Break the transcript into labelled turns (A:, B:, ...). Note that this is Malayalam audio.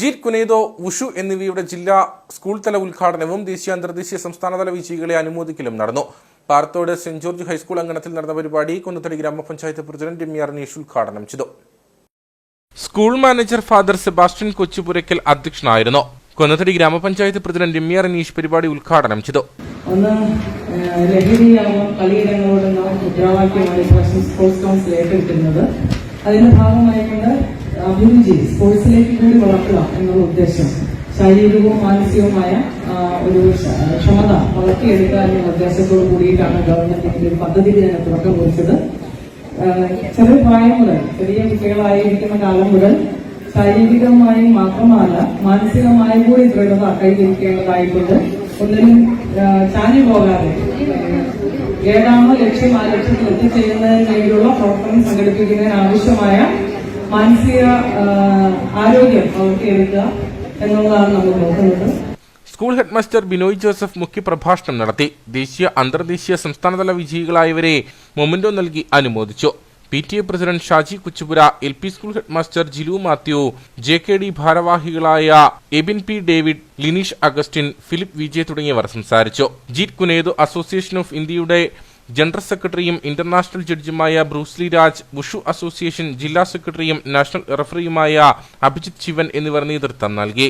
A: ജീറ്റ് കുനേദോ ഉഷു എന്നിവയുടെ ജില്ലാ സ്കൂൾ തല ഉദ്ഘാടനവും ദേശീയ അന്തർദേശീയ സംസ്ഥാനതല വിജയികളെ അനുമോദിക്കലും നടന്നു. പാറത്തോട് സെന്റ് ജോർജ് ഹൈസ്കൂൾ അങ്കണത്തിൽ നടന്ന പരിപാടി കുന്നത്തടി ഗ്രാമപഞ്ചായത്ത് പ്രസിഡന്റ് എം ആർ നീഷ് ഉദ്ഘാടനം ചെയ്തു. School manager father Sebastian Kochupurakkal അധ്യക്ഷനായിരുന്നു. കൊന്നത്തടി ഗ്രാമപഞ്ചായത്ത് പ്രസിഡന്റ് എം ആർ നീഷ് പരിപാടി ഉദ്ഘാടനം ചെയ്തു.
B: ഒന്ന് ലഹരിയാവും കളിയിടങ്ങളോടുന്ന മുദ്രാവാക്യമാണ് ഇപ്രാവശ്യം സ്പോർട്സ് കൗൺസിൽ ഏറ്റെടുക്കുന്നത്. അതിന്റെ ഭാഗമായിക്കൊണ്ട് അഭിരുചി സ്പോർട്സിലേക്ക് കൂടി വളർത്തുക എന്നുള്ള ഉദ്ദേശം. ശാരീരികവും മാനസികവുമായ ഒരു ക്ഷമത വളർത്തിയെടുക്കുക എന്നുള്ള ഉദ്ദേശത്തോട് കൂടിയിട്ടാണ് ഗവൺമെന്റ് ഇതിന്റെ ഒരു പദ്ധതിക്ക് തന്നെ തുടക്കം കുറിച്ചത് ചെറിയ പ്രായം മുതൽ ചെറിയ കുട്ടികളായിരിക്കുന്ന കാലം മുതൽ ശാരീരികമായി മാത്രമല്ല മാനസികമായി കൂടി ദൃഢത കൈവരിക്കേണ്ടതായിട്ടുണ്ട്. ഒന്നിനും ചാഞ്ഞു പോകാതെ ഏതാണോ ലക്ഷ്യം ആ ലക്ഷ്യത്തിൽ എത്തിച്ചേരുന്നതിന് വേണ്ടിയുള്ള പ്രവർത്തനം സംഘടിപ്പിക്കുന്നതിന് ആവശ്യമായ മാനസിക ആരോഗ്യം വളർത്തിയെടുക്കുക എന്നുള്ളതാണ് നമ്മൾ നോക്കുന്നത്.
A: സ്കൂൾ ഹെഡ്മാസ്റ്റർ ബിനോയ് ജോസഫ് മുഖ്യപ്രഭാഷണം നടത്തി. ദേശീയ അന്തർദേശീയ സംസ്ഥാനതല വിജയികളായവരെ മൊമെന്റോ നൽകി അനുമോദിച്ചു. P T A president Shaji Kuchupura L P school headmaster Jilu Mathew J K D ഭാരവാഹികളായ Abin P David Linish Augustine Philip Vijay തുടങ്ങിയവർ സംസാരിച്ചു. Jeet Kune Do association of ഇന്ത്യയുടെ ജനറൽ സെക്രട്ടറിയും international ജഡ്ജുമായ Bruce Lee Raj wushu association ജില്ലാ സെക്രട്ടറിയും നാഷണൽ റഫറിയുമായ അഭിജിത് ശിവൻ എന്നിവർ നേതൃത്വം നൽകി.